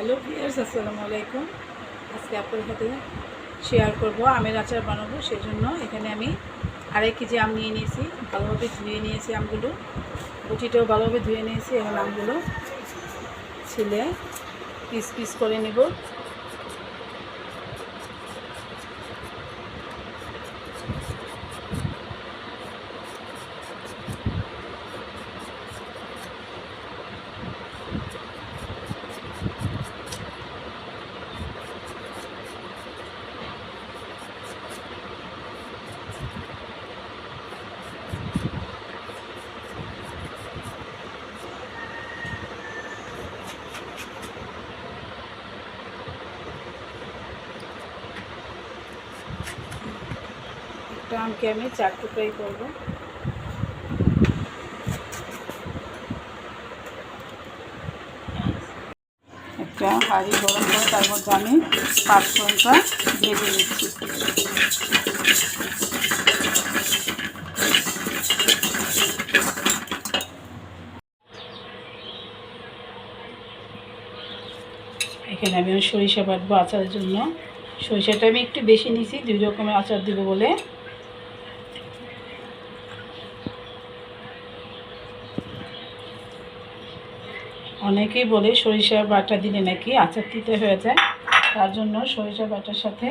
Hello viewers আসসালামু আলাইকুম। আজকে আপনার সাথে শেয়ার করব, আমের আচার বানাবো সেই জন্য এখানে আমি আড়াই কেজি আম নিয়ে নিয়েছি, ভালোভাবে ধুয়ে নিয়েছি আমগুলো। গুটিটাও ভালোভাবে ধুয়ে নিয়েছি, এখন আমগুলো ছিলে পিস পিস করে নেব। একটা আমকে আমি চার টুকরাই করব। একটা হাঁড়ি গরম করে তার মধ্যে আমি পাঁচ ফোড়নটা ভেজে নিচ্ছি। এখানে আমি সরিষা বাটবো আচারের জন্য। সরিষাটা আমি একটু বেশি নিয়েছি দুই রকমের আচার দিব বলে। অনেকেই বলে সরিষা বাটা দিলে নাকি আচার তিতে হয়ে যায়। তার জন্য সরিষা বাটার সাথে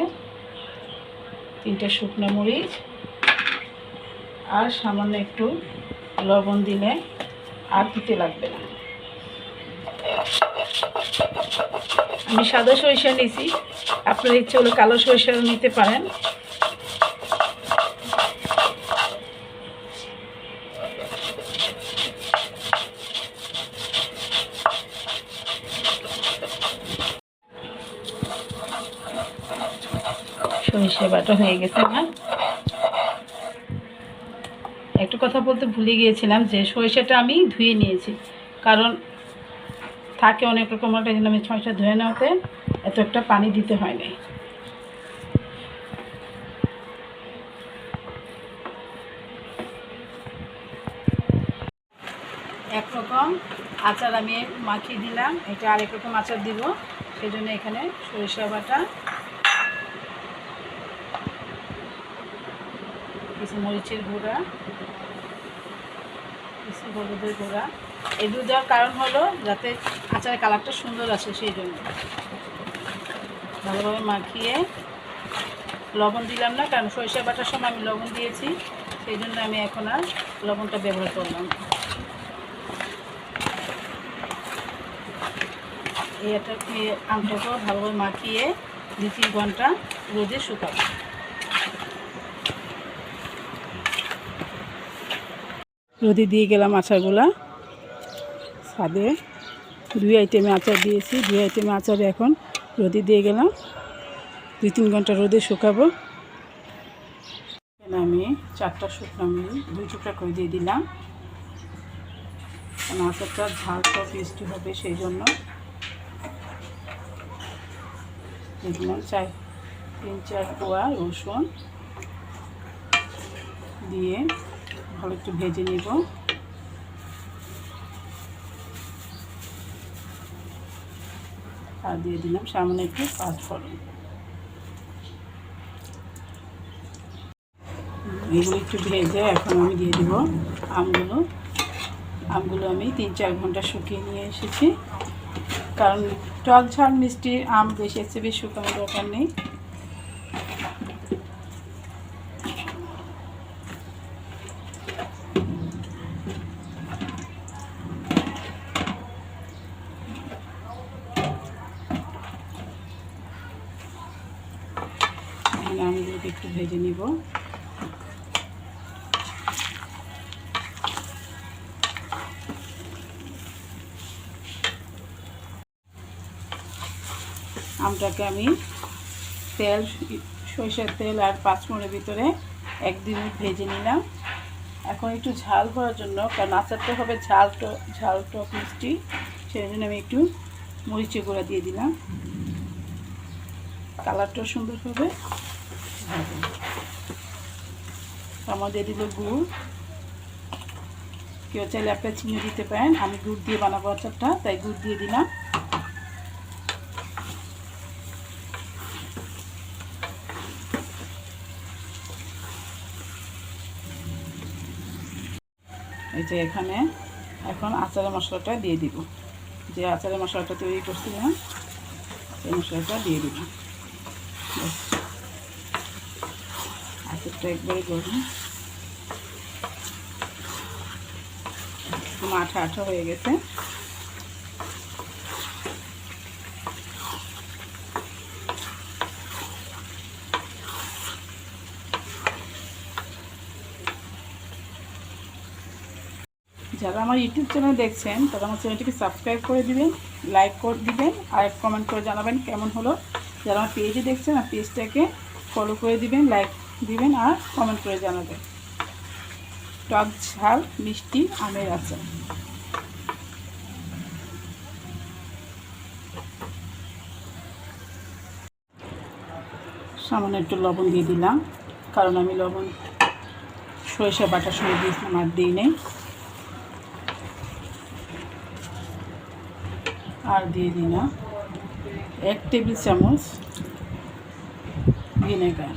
তিনটা শুকনো মরিচ আর সামান্য একটু লবণ দিলে আর তিতে লাগবে না। আমি সাদা সরিষা নিয়েছি। আপনার ইচ্ছে হলো কালো সরিষাও নিতে পারেন। সরিষা বাটা হয়ে গেছে না একটু কথা বলতে ভুলে গিয়েছিলাম যে সরিষাটা আমি ধুয়ে নিয়েছি। কারণ থাকে অনেক রকম একটা জন্য আমি সরিষা ধুয়ে নেওয়াতে এত একটা পানি দিতে হয় নাই। একরকম আচার আমি মাখিয়ে দিলাম, এটা আরেক রকম আচার দিব সেই জন্য এখানে সরিষা বাটা কিছু মরিচের গুঁড়া, কিছু হলুদের গুঁড়া। এগুলো দেওয়ার কারণ হলো যাতে আচারের কালারটা সুন্দর আসে সেই জন্য। ভালোভাবে মাখিয়ে লবণ দিলাম না, কারণ সরিষা বাটার সময় আমি লবণ দিয়েছি, সেই জন্য আমি এখন আর লবণটা ব্যবহার করলাম। এই একটা আমটাকেও ভালোভাবে মাখিয়ে দু তিন ঘণ্টা রোদে শুকাবো। রোদে দিয়ে গেলাম আচারগুলা। ছাদে দুই আইটেমে আচার দিয়েছি। দুই আইটেমে আচার এখন রোদে দিয়ে গেলাম। দুই তিন ঘণ্টা রোদে শুকাবো। আমি চারটা শুকনো মিল দুই টুকরা করে দিয়ে দিলাম। আচারটা ঝালটা টেস্টি হবে সেই জন্য দিলাম চার, তিন, চার পোয়া রসুন দিয়ে ভালো একটু ভেজে নিব। আর দিয়ে দিলাম সামনে একটু পাঁচফোড়ন এগুলো একটু ভেজে এখন আমি দিয়ে দিব আমগুলো। আমগুলো আমি তিন চার ঘণ্টা শুকিয়ে নিয়ে এসেছি। কারণ টক ঝাল মিষ্টি আম বেশি এসে বেশি শুকানোর দরকার নেই। এখানে আমগুলোকে একটু ভেজে নিব। আমটাকে আমি তেল, সরিষার তেল আর পাঁচমোড়ের ভিতরে এক দুই মিনিট ভেজে নিলাম। এখন একটু ঝাল করার জন্য, কারণ আচারটা হবে ঝাল ট- ঝাল টক মিষ্টি সেই জন্য আমি একটু মরিচের গুঁড়া দিয়ে দিলাম। কালারটাও সুন্দর হবে। ভাজুন দিয়ে দিল গুড়। কেউ চাইলে আপনার চিনি দিতে পারেন। আমি গুড় দিয়ে বানাবো আচারটা, তাই গুড় দিয়ে দিলাম। এই যে এখানে এখন আচারের মশলাটা দিয়ে দিব। যে আচারের মশলাটা তৈরি করছিলাম, সেই মশলাটা দিয়ে দিব আচারটা একবারে গরম। আঠা আঠা হয়ে গেছে। যারা আমার ইউটিউব চ্যানেল দেখছেন, তারা আমার চ্যানেলটিকে সাবস্ক্রাইব করে দিবেন, লাইক করে দিবেন, আর কমেন্ট করে জানাবেন কেমন হলো। যারা আমার পেজে দেখছেন, আর পেজটাকে ফলো করে দিবেন লাইক দিবেন আর কমেন্ট করে জানাবেন টক ঝাল, মিষ্টি, আমের আচার। সামান্য একটু লবণ দিয়ে দিলাম, কারণ আমি লবণ, সরিষা বাটার সময় দিয়েছিলাম, আর দিই নেই। আর দিয়ে না। এক টেবিল চামচ ভিনেগার।